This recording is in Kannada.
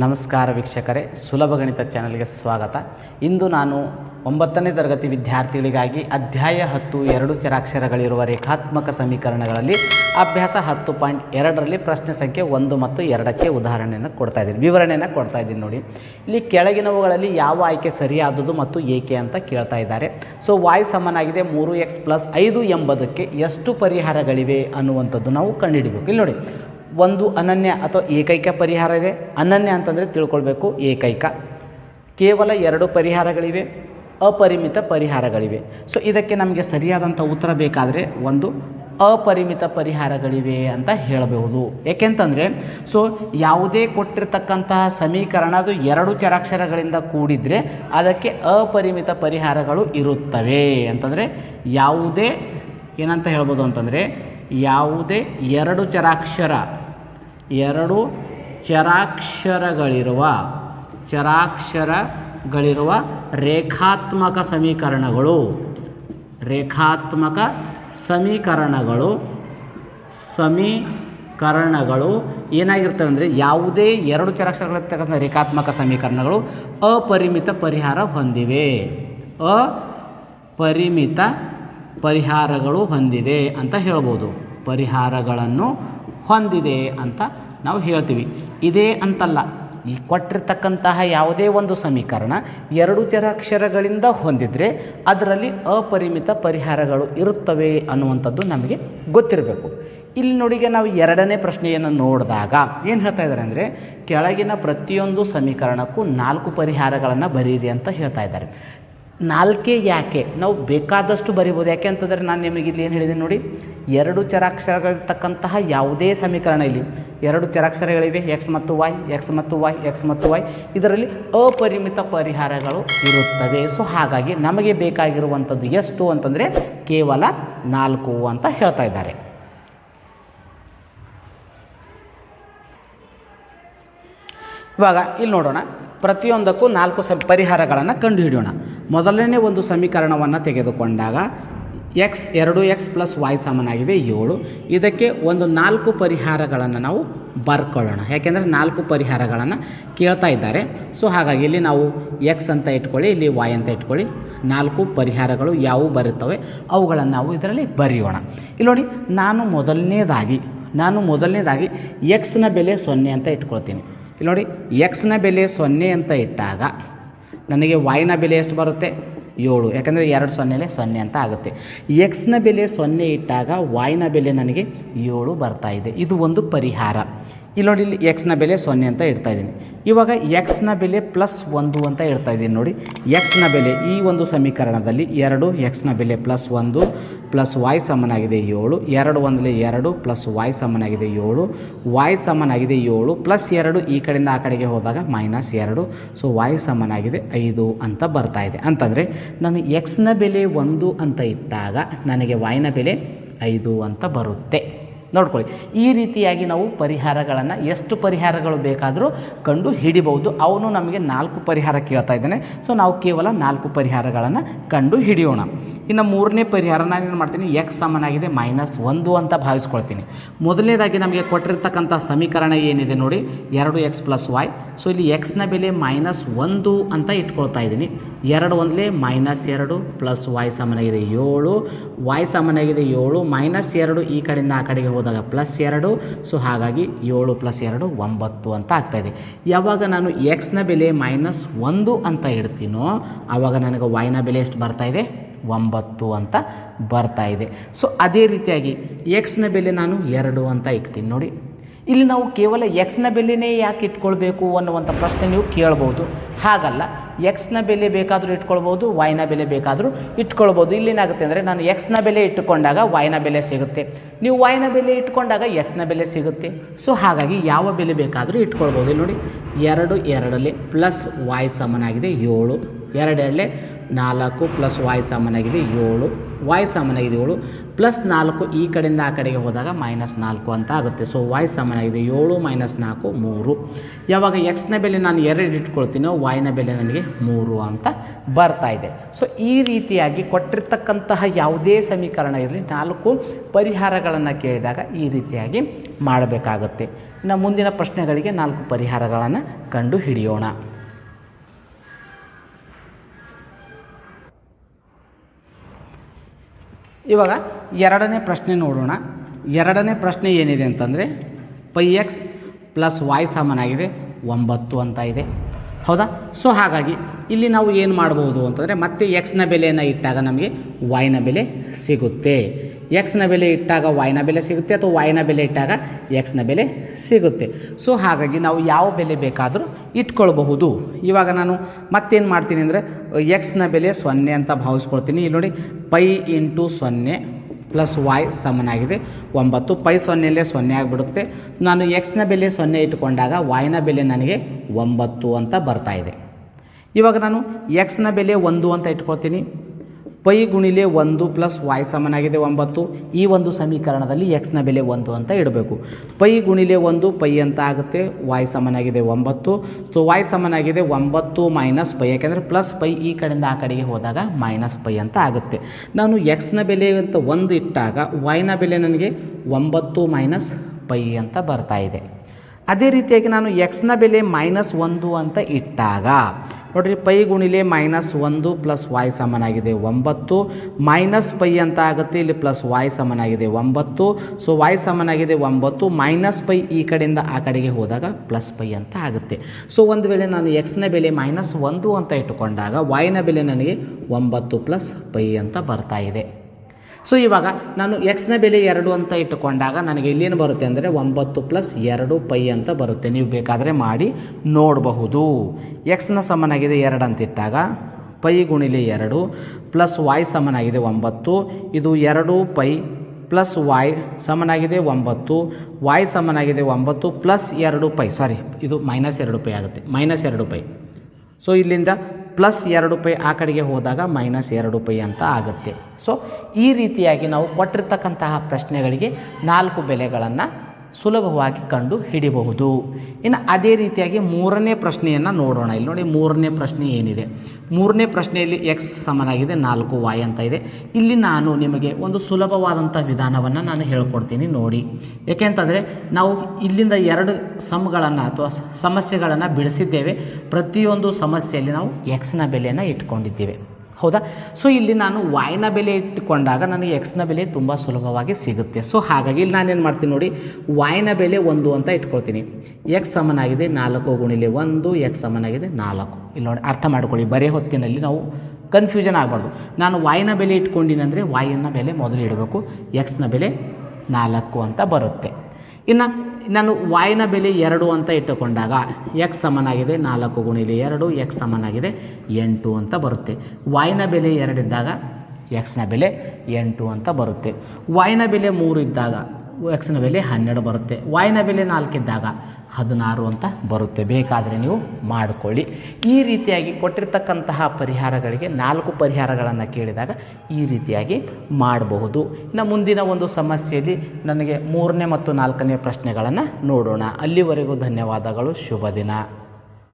ನಮಸ್ಕಾರ ವೀಕ್ಷಕರೇ, ಸುಲಭ ಗಣಿತ ಚಾನಲ್ಗೆ ಸ್ವಾಗತ. ಇಂದು ನಾನು ಒಂಬತ್ತನೇ ತರಗತಿ ವಿದ್ಯಾರ್ಥಿಗಳಿಗಾಗಿ ಅಧ್ಯಾಯ ಹತ್ತು, ಎರಡು ಚರಾಕ್ಷರಗಳಿರುವ ರೇಖಾತ್ಮಕ ಸಮೀಕರಣಗಳಲ್ಲಿ ಅಭ್ಯಾಸ ಹತ್ತು ಪಾಯಿಂಟ್ ಎರಡರಲ್ಲಿ ಪ್ರಶ್ನೆ ಸಂಖ್ಯೆ ಒಂದು ಮತ್ತು ಎರಡಕ್ಕೆ ಉದಾಹರಣೆಯನ್ನು ಕೊಡ್ತಾ ಇದ್ದೀನಿ, ವಿವರಣೆಯನ್ನು ಕೊಡ್ತಾ ಇದ್ದೀನಿ ನೋಡಿ. ಇಲ್ಲಿ ಕೆಳಗಿನವುಗಳಲ್ಲಿ ಯಾವ ಆಯ್ಕೆ ಸರಿಯಾದದು ಮತ್ತು ಏಕೆ ಅಂತ ಕೇಳ್ತಾ ಇದ್ದಾರೆ. ಸೊ ವಾಯ್ ಸಮನಾಗಿದೆ ಮೂರು ಎಕ್ಸ್ ಪ್ಲಸ್ ಐದು ಎಂಬುದಕ್ಕೆ ಎಷ್ಟು ಪರಿಹಾರಗಳಿವೆ ಅನ್ನುವಂಥದ್ದು ನಾವು ಕಂಡುಹಿಡಿಬೇಕು. ಇಲ್ಲಿ ನೋಡಿ ಒಂದು ಅನನ್ಯ ಅಥವಾ ಏಕೈಕ ಪರಿಹಾರ ಇದೆ. ಅನನ್ಯ ಅಂತಂದರೆ ತಿಳ್ಕೊಳ್ಬೇಕು ಏಕೈಕ. ಕೇವಲ ಎರಡು ಪರಿಹಾರಗಳಿವೆ, ಅಪರಿಮಿತ ಪರಿಹಾರಗಳಿವೆ. ಸೊ ಇದಕ್ಕೆ ನಮಗೆ ಸರಿಯಾದಂಥ ಉತ್ತರ ಬೇಕಾದರೆ ಒಂದು ಅಪರಿಮಿತ ಪರಿಹಾರಗಳಿವೆ ಅಂತ ಹೇಳಬಹುದು. ಏಕೆಂತಂದರೆ ಸೊ ಯಾವುದೇ ಕೊಟ್ಟಿರ್ತಕ್ಕಂತಹ ಸಮೀಕರಣ ಅದು ಎರಡು ಚರಾಕ್ಷರಗಳಿಂದ ಕೂಡಿದರೆ ಅದಕ್ಕೆ ಅಪರಿಮಿತ ಪರಿಹಾರಗಳು ಇರುತ್ತವೆ. ಅಂತಂದರೆ, ಯಾವುದೇ, ಏನಂತ ಹೇಳ್ಬೋದು ಅಂತಂದರೆ, ಯಾವುದೇ ಎರಡು ಚರಾಕ್ಷರ ಎರಡು ಚರಾಕ್ಷರಗಳಿರುವ ಚರಾಕ್ಷರಗಳಿರುವ ರೇಖಾತ್ಮಕ ಸಮೀಕರಣಗಳು. ರೇಖಾತ್ಮಕ ಸಮೀಕರಣಗಳು ಸಮೀಕರಣಗಳು ಏನಾಗಿರ್ತವೆ ಅಂದರೆ ಯಾವುದೇ ಎರಡು ಚರಾಕ್ಷರಗಳಿರ್ತಕ್ಕಂಥ ರೇಖಾತ್ಮಕ ಸಮೀಕರಣಗಳು ಅಪರಿಮಿತ ಪರಿಹಾರ ಹೊಂದಿವೆ. ಅಪರಿಮಿತ ಪರಿಹಾರಗಳು ಹೊಂದಿದೆ ಅಂತ ಹೇಳ್ಬೋದು. ಪರಿಹಾರಗಳನ್ನು ಹೊಂದಿದೆ ಅಂತ ನಾವು ಹೇಳ್ತೀವಿ. ಇದೇ ಅಂತಲ್ಲ. ಈ ಕೊಟ್ಟಿರ್ತಕ್ಕಂತಹ ಯಾವುದೇ ಒಂದು ಸಮೀಕರಣ ಎರಡು ಚರಾಕ್ಷರಗಳಿಂದ ಹೊಂದಿದರೆ ಅದರಲ್ಲಿ ಅಪರಿಮಿತ ಪರಿಹಾರಗಳು ಇರುತ್ತವೆ ಅನ್ನುವಂಥದ್ದು ನಮಗೆ ಗೊತ್ತಿರಬೇಕು. ಇಲ್ಲಿ ನೋಡಿಗೆ ನಾವು ಎರಡನೇ ಪ್ರಶ್ನೆಯನ್ನು ನೋಡಿದಾಗ ಏನು ಹೇಳ್ತಾ ಇದ್ದಾರೆ ಅಂದರೆ ಕೆಳಗಿನ ಪ್ರತಿಯೊಂದು ಸಮೀಕರಣಕ್ಕೂ ನಾಲ್ಕು ಪರಿಹಾರಗಳನ್ನು ಬರೀರಿ ಅಂತ ಹೇಳ್ತಾ ಇದ್ದಾರೆ. ನಾಲ್ಕೇ ಯಾಕೆ? ನಾವು ಬೇಕಾದಷ್ಟು ಬರಿಬೋದು. ಯಾಕೆ ಅಂತಂದರೆ ನಾನು ನಿಮಗೆ ಇಲ್ಲಿ ಏನು ಹೇಳಿದ್ದೀನಿ ನೋಡಿ, ಎರಡು ಚರಾಕ್ಷರಗಳಿರ್ತಕ್ಕಂತಹ ಯಾವುದೇ ಸಮೀಕರಣ ಇಲ್ಲಿ. ಎರಡು ಚರಾಕ್ಷರಗಳಿವೆ ಎಕ್ಸ್ ಮತ್ತು ವೈ ಎಕ್ಸ್ ಮತ್ತು ವೈ ಎಕ್ಸ್ ಮತ್ತು ವೈ ಇದರಲ್ಲಿ ಅಪರಿಮಿತ ಪರಿಹಾರಗಳು ಇರುತ್ತವೆ. ಸೊ ಹಾಗಾಗಿ ನಮಗೆ ಬೇಕಾಗಿರುವಂಥದ್ದು ಎಷ್ಟು ಅಂತಂದರೆ ಕೇವಲ ನಾಲ್ಕು ಅಂತ ಹೇಳ್ತಾ ಇದ್ದಾರೆ. ಇವಾಗ, ಇಲ್ಲಿ ನೋಡೋಣ. ಪ್ರತಿಯೊಂದಕ್ಕೂ ನಾಲ್ಕು ಸ ಪರಿಹಾರಗಳನ್ನು ಕಂಡುಹಿಡಿಯೋಣ. ಮೊದಲನೇ ಒಂದು ಸಮೀಕರಣವನ್ನು ತೆಗೆದುಕೊಂಡಾಗ ಎಕ್ಸ್ ಎರಡು ಎಕ್ಸ್ ಪ್ಲಸ್ ವಾಯ್ ಸಮನಾಗಿದೆ ಏಳು. ಇದಕ್ಕೆ ಒಂದು ನಾಲ್ಕು ಪರಿಹಾರಗಳನ್ನು ನಾವು ಬರ್ಕೊಳ್ಳೋಣ. ಯಾಕೆಂದರೆ ನಾಲ್ಕು ಪರಿಹಾರಗಳನ್ನು ಕೇಳ್ತಾ ಇದ್ದಾರೆ. ಸೊ ಹಾಗಾಗಿ ಇಲ್ಲಿ ನಾವು ಎಕ್ಸ್ ಅಂತ ಇಟ್ಕೊಳ್ಳಿ, ಇಲ್ಲಿ ವಾಯ್ ಅಂತ ಇಟ್ಕೊಳ್ಳಿ. ನಾಲ್ಕು ಪರಿಹಾರಗಳು ಯಾವುವು ಬರುತ್ತವೆ? ಅವುಗಳನ್ನು ನಾವು ಇದರಲ್ಲಿ ಬರೆಯೋಣ. ಇಲ್ಲಿ ನೋಡಿ, ನಾನು ಮೊದಲನೇದಾಗಿ ನಾನು ಮೊದಲನೇದಾಗಿ ಎಕ್ಸ್ನ ಬೆಲೆ ಸೊನ್ನೆ ಅಂತ ಇಟ್ಕೊಳ್ತೀನಿ. ಇಲ್ಲಿ ನೋಡಿ ಎಕ್ಸ್ನ ಬೆಲೆ ಸೊನ್ನೆ ಅಂತ ಇಟ್ಟಾಗ ನನಗೆ ವೈನ ಬೆಲೆ ಎಷ್ಟು ಬರುತ್ತೆ? ಏಳು. ಯಾಕಂದರೆ ಎರಡು ಸೊನ್ನೆಲೆ ಸೊನ್ನೆ ಅಂತ ಆಗುತ್ತೆ. ಎಕ್ಸ್ನ ಬೆಲೆ ಸೊನ್ನೆ ಇಟ್ಟಾಗ ವಾಯ್ನ ಬೆಲೆ ನನಗೆ ಏಳು ಬರ್ತಾ ಇದೆ. ಇದು ಒಂದು ಪರಿಹಾರ. ಇಲ್ಲಿ ನೋಡಿ, ಇಲ್ಲಿ ಎಕ್ಸ್ನ ಬೆಲೆ ಸೊನ್ನೆ ಅಂತ ಇಡ್ತಾ ಇದ್ದೀನಿ. ಇವಾಗ ಎಕ್ಸ್ನ ಬೆಲೆ ಪ್ಲಸ್ ಒಂದು ಅಂತ ಇಡ್ತಾ ಇದ್ದೀನಿ ನೋಡಿ. ಎಕ್ಸ್ನ ಬೆಲೆ ಈ ಒಂದು ಸಮೀಕರಣದಲ್ಲಿ ಎರಡು ಎಕ್ಸ್ನ ಬೆಲೆ ಪ್ಲಸ್ ಒಂದು ಪ್ಲಸ್ ವಾಯ್ ಸಮನಾಗಿದೆ ಏಳು, ಎರಡು ಒಂದಲೇ ಎರಡು ಪ್ಲಸ್ ವಾಯ್ ಸಮನಾಗಿದೆ ಏಳು ವಾಯ್ ಸಮನಾಗಿದೆ ಏಳು ಪ್ಲಸ್ ಎರಡು ಈ ಕಡೆಯಿಂದ ಆ ಕಡೆಗೆ ಹೋದಾಗ ಮೈನಸ್ ಎರಡು. ಸೊ ವಾಯ್ ಸಮನಾಗಿದೆ ಐದು ಅಂತ ಬರ್ತಾ ಇದೆ. ಅಂತಂದರೆ ನಾನು ಎಕ್ಸ್ನ ಬೆಲೆ ಒಂದು ಅಂತ ಇಟ್ಟಾಗ ನನಗೆ ವಾಯ್ನ ಬೆಲೆ ಐದು ಅಂತ ಬರುತ್ತೆ. ನೋಡ್ಕೊಳ್ಳಿ. ಈ ರೀತಿಯಾಗಿ ನಾವು ಪರಿಹಾರಗಳನ್ನು ಎಷ್ಟು ಪರಿಹಾರಗಳು ಬೇಕಾದರೂ ಕಂಡು ಹಿಡಿಬಹುದು. ಅವನು ನಮಗೆ ನಾಲ್ಕು ಪರಿಹಾರ ಕೇಳ್ತಾ ಇದ್ದಾನೆ. ಸೊ ನಾವು ಕೇವಲ ನಾಲ್ಕು ಪರಿಹಾರಗಳನ್ನು ಕಂಡು ಹಿಡಿಯೋಣ. ಇನ್ನು ಮೂರನೇ ಪರಿಹಾರ ನಾನು ಏನು ಮಾಡ್ತೀನಿ? ಎಕ್ಸ್ ಸಮನಾಗಿದೆ ಮೈನಸ್ ಒಂದು ಅಂತ ಭಾವಿಸ್ಕೊಳ್ತೀನಿ. ಮೊದಲನೇದಾಗಿ ನಮಗೆ ಕೊಟ್ಟಿರ್ತಕ್ಕಂಥ ಸಮೀಕರಣ ಏನಿದೆ ನೋಡಿ? ಎರಡು ಎಕ್ಸ್ ಪ್ಲಸ್ ವಾಯ್ ಸೊ ಇಲ್ಲಿ ಎಕ್ಸ್ನ ಬೆಲೆ ಮೈನಸ್ ಒಂದು ಅಂತ ಇಟ್ಕೊಳ್ತಾ ಇದ್ದೀನಿ. ಎರಡು ಒಂದಲೇ ಮೈನಸ್ ಎರಡು ಪ್ಲಸ್ ವಾಯ್ ಸಾಮಾನಾಗಿದೆ ಏಳು. ವಾಯ್ ಸಾಮಾನಾಗಿದೆ ಏಳು ಮೈನಸ್ ಎರಡು ಈ ಕಡೆಯಿಂದ ಆ ಕಡೆಗೆ ಹೋದಾಗ ಪ್ಲಸ್ ಎರಡು. ಸೊ ಹಾಗಾಗಿ ಏಳು ಪ್ಲಸ್ ಎರಡು ಒಂಬತ್ತು ಅಂತ ಆಗ್ತಾಯಿದೆ ಯಾವಾಗ ನಾನು ಎಕ್ಸ್ನ ಬೆಲೆ ಮೈನಸ್ ಒಂದು ಅಂತ ಇಡ್ತೀನೋ ಆವಾಗ ನನಗೆ ವಾಯ್ನ ಬೆಲೆ ಎಷ್ಟು ಬರ್ತಾ ಇದೆ? ಒಂಬತ್ತು ಅಂತ ಬರ್ತಾ ಇದೆ. ಸೊ ಅದೇ ರೀತಿಯಾಗಿ ಎಕ್ಸ್ನ ಬೆಲೆ ನಾನು ಎರಡು ಅಂತ ಇಕ್ತೀನಿ ನೋಡಿ. ಇಲ್ಲಿ ನಾವು ಕೇವಲ ಎಕ್ಸ್ನ ಬೆಲೆನೇ ಯಾಕೆ ಇಟ್ಕೊಳ್ಬೇಕು ಅನ್ನುವಂಥ ಪ್ರಶ್ನೆ ನೀವು ಕೇಳ್ಬೋದು. ಹಾಗಲ್ಲ ಎಕ್ಸ್ನ ಬೆಲೆ ಬೇಕಾದರೂ ಇಟ್ಕೊಳ್ಬೋದು ವಾಯ್ನ ಬೆಲೆ ಬೇಕಾದರೂ ಇಟ್ಕೊಳ್ಬೋದು. ಇಲ್ಲೇನಾಗುತ್ತೆ ಅಂದರೆ ನಾನು ಎಕ್ಸ್ನ ಬೆಲೆ ಇಟ್ಟುಕೊಂಡಾಗ ವಾಯ್ನ ಬೆಲೆ ಸಿಗುತ್ತೆ. ನೀವು ವಾಯ್ನ ಬೆಲೆ ಇಟ್ಕೊಂಡಾಗ ಎಕ್ಸ್ನ ಬೆಲೆ ಸಿಗುತ್ತೆ. ಸೊ ಹಾಗಾಗಿ ಯಾವ ಬೆಲೆ ಬೇಕಾದರೂ ಇಟ್ಕೊಳ್ಬೋದು. ನೋಡಿ, ಎರಡು ಎರಡಲ್ಲಿ ಪ್ಲಸ್ ವಾಯ್ ಸಮನಾಗಿದೆ ಏಳು. ಎರಡೆರಡಲೆ ನಾಲ್ಕು ಪ್ಲಸ್ ವಾಯ್ ಸಮನಾಗಿದೆ ಏಳು. ವಾಯ್ ಸಮನಾಗಿದೆ ಏಳು. ಪ್ಲಸ್ ನಾಲ್ಕು ಈ ಕಡೆಯಿಂದ ಆ ಕಡೆಗೆ ಹೋದಾಗ ಮೈನಸ್ ನಾಲ್ಕು ಅಂತ ಆಗುತ್ತೆ. ಸೊ ವಾಯ್ ಸಮನಾಗಿದೆ ಏಳು ಮೈನಸ್ ನಾಲ್ಕು ಮೂರು. ಯಾವಾಗ ಎಕ್ಸ್ನ ಬೆಲೆ ನಾನು ಎರಡು ಇಟ್ಕೊಳ್ತೀನೋ ವಾಯ್ನ ಬೆಲೆ ನನಗೆ ಮೂರು ಅಂತ ಬರ್ತಾ ಇದೆ. ಸೊ ಈ ರೀತಿಯಾಗಿ ಕೊಟ್ಟಿರ್ತಕ್ಕಂತಹ ಯಾವುದೇ ಸಮೀಕರಣ ಇರಲಿ, ನಾಲ್ಕು ಪರಿಹಾರಗಳನ್ನು ಪರಿಹಾರಗಳನ್ನು ಕೇಳಿದಾಗ ಈ ರೀತಿಯಾಗಿ ಮಾಡಬೇಕಾಗುತ್ತೆ. ಇನ್ನು ಮುಂದಿನ ಪ್ರಶ್ನೆಗಳಿಗೆ ನಾಲ್ಕು ಪರಿಹಾರಗಳನ್ನು ಕಂಡು ಹಿಡಿಯೋಣ. ಇವಾಗ ಎರಡನೇ ಪ್ರಶ್ನೆ ನೋಡೋಣ. ಎರಡನೇ ಪ್ರಶ್ನೆ ಏನಿದೆ ಅಂತಂದರೆ ಪೈ ಎಕ್ಸ್ ಪ್ಲಸ್ ವಾಯ್ ಸಮನಾಗಿದೆ, ಒಂಬತ್ತು ಅಂತ ಇದೆ. ಹೌದಾ? ಸೊ ಹಾಗಾಗಿ ಇಲ್ಲಿ ನಾವು ಏನು ಮಾಡ್ಬೋದು ಅಂತಂದರೆ ಮತ್ತೆ ಎಕ್ಸ್ನ ಬೆಲೆಯನ್ನು ಇಟ್ಟಾಗ ನಮಗೆ ವಾಯ್ನ ಬೆಲೆ ಸಿಗುತ್ತೆ. ಎಕ್ಸ್ನ ಬೆಲೆ ಇಟ್ಟಾಗ ವಾಯ್ನ ಬೆಲೆ ಸಿಗುತ್ತೆ ಅಥವಾ ವಾಯ್ನ ಬೆಲೆ ಇಟ್ಟಾಗ ಎಕ್ಸ್ನ ಬೆಲೆ ಸಿಗುತ್ತೆ. ಸೊ ಹಾಗಾಗಿ ನಾವು ಯಾವ ಬೆಲೆ ಬೇಕಾದರೂ ಇಟ್ಕೊಳ್ಬಹುದು. ಇವಾಗ ನಾನು ಮತ್ತೇನು ಮಾಡ್ತೀನಿ ಅಂದರೆ ಎಕ್ಸ್ನ ಬೆಲೆ ಸೊನ್ನೆ ಅಂತ ಭಾವಿಸ್ಕೊಳ್ತೀನಿ. ಇಲ್ಲಿ ನೋಡಿ, ಪೈ ಇಂಟು ಸೊನ್ನೆ ಪ್ಲಸ್ ವಾಯ್ ಸಮನಾಗಿದೆ. ಒಂಬತ್ತು, ಪೈ ಸೊನ್ನೆಯಲ್ಲೇ ಸೊನ್ನೆ ಆಗಿಬಿಡುತ್ತೆ. ನಾನು ಎಕ್ಸ್ನ ಬೆಲೆ ಸೊನ್ನೆ ಇಟ್ಕೊಂಡಾಗ ವಾಯ್ನ ಬೆಲೆ ನನಗೆ ಒಂಬತ್ತು ಅಂತ ಬರ್ತಾ ಇದೆ. ಇವಾಗ ನಾನು ಎಕ್ಸ್ನ ಬೆಲೆ ಒಂದು ಅಂತ ಇಟ್ಕೊಳ್ತೀನಿ. ಪೈ ಗುಣಿಲೆ ಒಂದು ಪ್ಲಸ್ ವಾಯ್ ಸಮನಾಗಿದೆ ಒಂಬತ್ತು. ಈ ಒಂದು ಸಮೀಕರಣದಲ್ಲಿ ಎಕ್ಸ್ನ ಬೆಲೆ ಒಂದು ಅಂತ ಇಡಬೇಕು. ಪೈ ಗುಣಿಲೆ ಒಂದು ಪೈ ಅಂತ ಆಗುತ್ತೆ ವಾಯ್ ಸಮನಾಗಿದೆ ಒಂಬತ್ತು. ಸೊ ವಾಯ್ ಸಮನಾಗಿದೆ ಒಂಬತ್ತು ಮೈನಸ್ ಪೈ, ಯಾಕೆಂದರೆ ಪ್ಲಸ್ ಪೈ ಈ ಕಡೆಯಿಂದ ಆ ಕಡೆಗೆ ಹೋದಾಗ ಮೈನಸ್ ಪೈ ಅಂತ ಆಗುತ್ತೆ. ನಾನು ಎಕ್ಸ್ನ ಬೆಲೆ ಅಂತ ಒಂದು ಇಟ್ಟಾಗ ವಾಯ್ನ ಬೆಲೆ ನನಗೆ ಒಂಬತ್ತು ಮೈನಸ್ ಪೈ ಅಂತ ಬರ್ತಾ ಇದೆ. ಅದೇ ರೀತಿಯಾಗಿ ನಾನು ಎಕ್ಸ್ನ ಬೆಲೆ ಮೈನಸ್ ಒಂದು ಅಂತ ಇಟ್ಟಾಗ, ನೋಡಿರಿ ಪೈ ಗುಣಿಲೆ ಮೈನಸ್ ಒಂದು ಪ್ಲಸ್ ವಾಯ್ ಸಮನಾಗಿದೆ ಒಂಬತ್ತು ಮೈನಸ್ ಪೈ ಅಂತ ಆಗುತ್ತೆ, ಇಲ್ಲಿ ಪ್ಲಸ್ ವಾಯ್ ಸಮನಾಗಿದೆ ಒಂಬತ್ತು. ಸೊ ವಾಯ್ ಸಮನಾಗಿದೆ ಒಂಬತ್ತು ಮೈನಸ್ ಪೈ ಈ ಕಡೆಯಿಂದ ಆ ಕಡೆಗೆ ಹೋದಾಗ ಪ್ಲಸ್ ಪೈ ಅಂತ ಆಗುತ್ತೆ. ಸೊ ಒಂದು ವೇಳೆ ನಾನು ಎಕ್ಸ್ನ ಬೆಲೆ ಮೈನಸ್ ಒಂದು ಅಂತ ಇಟ್ಟುಕೊಂಡಾಗ ವಾಯ್ನ ಬೆಲೆ ನನಗೆ ಒಂಬತ್ತು ಪ್ಲಸ್ ಪೈ ಅಂತ ಬರ್ತಾ ಇದೆ. ಸೊ ಇವಾಗ ನಾನು ಎಕ್ಸ್ನ ಬೆಲೆ ಎರಡು ಅಂತ ಇಟ್ಟುಕೊಂಡಾಗ ನನಗೆ ಇಲ್ಲೇನು ಬರುತ್ತೆ ಅಂದರೆ ಒಂಬತ್ತು ಪ್ಲಸ್ ಎರಡು ಪೈ ಅಂತ ಬರುತ್ತೆ. ನೀವು ಬೇಕಾದರೆ ಮಾಡಿ ನೋಡಬಹುದು. ಎಕ್ಸ್ನ ಸಮನಾಗಿದೆ ಎರಡು ಅಂತ ಇಟ್ಟಾಗ ಪೈ ಗುಣಿಲೆ ಎರಡು ಪ್ಲಸ್ ವಾಯ್ ಸಮನಾಗಿದೆ ಒಂಬತ್ತು. ಇದು ಎರಡು ಪೈ ಪ್ಲಸ್ ವಾಯ್ ಸಮನಾಗಿದೆ ಒಂಬತ್ತು. ವಾಯ್ ಸಮನಾಗಿದೆ ಒಂಬತ್ತು ಪ್ಲಸ್ ಎರಡು ಪೈ. ಸಾರಿ ಇದು ಮೈನಸ್ ಎರಡು ಪೈ ಆಗುತ್ತೆ. ಮೈನಸ್ ಎರಡು ಪೈ. ಸೊ ಇಲ್ಲಿಂದ ಪ್ಲಸ್ ಎರಡು ಪೈ ಆ ಕಡೆಗೆ ಹೋದಾಗ ಮೈನಸ್ ಎರಡು ಪೈ ಅಂತ ಆಗುತ್ತೆ. ಸೊ ಈ ರೀತಿಯಾಗಿ ನಾವು ಕೊಟ್ಟಿರ್ತಕ್ಕಂತಹ ಪ್ರಶ್ನೆಗಳಿಗೆ ನಾಲ್ಕು ಬೆಲೆಗಳನ್ನು ಸುಲಭವಾಗಿ ಕಂಡು ಹಿಡಿಬಹುದು ಇನ್ನು ಅದೇ ರೀತಿಯಾಗಿ ಮೂರನೇ ಪ್ರಶ್ನೆಯನ್ನು ನೋಡೋಣ. ಇಲ್ಲಿ ನೋಡಿ ಮೂರನೇ ಪ್ರಶ್ನೆ ಏನಿದೆ? ಮೂರನೇ ಪ್ರಶ್ನೆಯಲ್ಲಿ ಎಕ್ಸ್ ಸಮನಾಗಿದೆ, ನಾಲ್ಕು ವಾಯ್ ಅಂತ ಇದೆ. ಇಲ್ಲಿ ನಾನು ನಿಮಗೆ ಒಂದು ಸುಲಭವಾದಂಥ ವಿಧಾನವನ್ನು ನಾನು ಹೇಳ್ಕೊಡ್ತೀನಿ ನೋಡಿ. ಏಕೆಂತಂದರೆ ನಾವು ಇಲ್ಲಿಂದ ಎರಡು ಸಮಗಳನ್ನು ಅಥವಾ ಸಮಸ್ಯೆಗಳನ್ನು ಬಿಡಿಸಿದ್ದೇವೆ. ಪ್ರತಿಯೊಂದು ಸಮಸ್ಯೆಯಲ್ಲಿ ನಾವು ಎಕ್ಸ್ನ ಬೆಲೆಯನ್ನು ಇಟ್ಕೊಂಡಿದ್ದೇವೆ. ಹೌದಾ? ಸೊ ಇಲ್ಲಿ ನಾನು ವಾಯ್ನ ಬೆಲೆ ಇಟ್ಟುಕೊಂಡಾಗ ನನಗೆ ಎಕ್ಸ್ನ ಬೆಲೆ ತುಂಬ ಸುಲಭವಾಗಿ ಸಿಗುತ್ತೆ. ಸೊ ಹಾಗಾಗಿ ಇಲ್ಲಿ ನಾನೇನು ಮಾಡ್ತೀನಿ ನೋಡಿ ವಾಯ್ನ ಬೆಲೆ ಒಂದು ಅಂತ ಇಟ್ಕೊಳ್ತೀನಿ. ಎಕ್ಸ್ ಸಮನಾಗಿದೆ ನಾಲ್ಕು ಗುಣಿಲೆ ಒಂದು ಎಕ್ಸ್ ಸಮನಾಗಿದೆ ನಾಲ್ಕು. ಇಲ್ಲಿ ನೋಡಿ, ಅರ್ಥ ಮಾಡ್ಕೊಳ್ಳಿ. ಬರೇ ಹೊತ್ತಿನಲ್ಲಿ ನಾವು ಕನ್ಫ್ಯೂಷನ್ ಆಗಬಾರ್ದು. ನಾನು ವಾಯ್ನ ಬೆಲೆ ಇಟ್ಕೊಂಡಿನಂದರೆ ವಾಯಿನ ಬೆಲೆ ಮೊದಲು ಇಡಬೇಕು. ಎಕ್ಸ್ನ ಬೆಲೆ ನಾಲ್ಕು ಅಂತ ಬರುತ್ತೆ. ಇನ್ನು ನಾನು ವಾಯ್ನ ಬೆಲೆ ಎರಡು ಅಂತ ಇಟ್ಟುಕೊಂಡಾಗ ಎಕ್ಸ್ ಸಮನಾಗಿದೆ ನಾಲ್ಕು ಗುಣಿಲಿ ಎರಡು ಎಕ್ಸ್ ಸಮನಾಗಿದೆ ಎಂಟು ಅಂತ ಬರುತ್ತೆ. ವಾಯ್ನ ಬೆಲೆ ಎರಡಿದ್ದಾಗ ಎಕ್ಸ್ನ ಬೆಲೆ ಎಂಟು ಅಂತ ಬರುತ್ತೆ. ವಾಯ್ನ ಬೆಲೆ ಮೂರು ಇದ್ದಾಗ ಎಕ್ಸ್ನ ಬೆಲೆ ಹನ್ನೆರಡು ಬರುತ್ತೆ ವಾಯ್ನ ಬೆಲೆ ನಾಲ್ಕಿದ್ದಾಗ ಹದಿನಾರು ಅಂತ ಬರುತ್ತೆ. ಬೇಕಾದರೆ ನೀವು ಮಾಡಿಕೊಳ್ಳಿ. ಈ ರೀತಿಯಾಗಿ ಕೊಟ್ಟಿರ್ತಕ್ಕಂತಹ ಪರಿಹಾರಗಳಿಗೆ ನಾಲ್ಕು ಪರಿಹಾರಗಳನ್ನು ಕೇಳಿದಾಗ ಈ ರೀತಿಯಾಗಿ ಮಾಡಬಹುದು. ಇನ್ನು ಮುಂದಿನ ಒಂದು ಸಮಸ್ಯೆಯಲ್ಲಿ ನನಗೆ ಮೂರನೇ ಮತ್ತು ನಾಲ್ಕನೇ ಪ್ರಶ್ನೆಗಳನ್ನು ನೋಡೋಣ. ಅಲ್ಲಿವರೆಗೂ ಧನ್ಯವಾದಗಳು. ಶುಭ ದಿನ.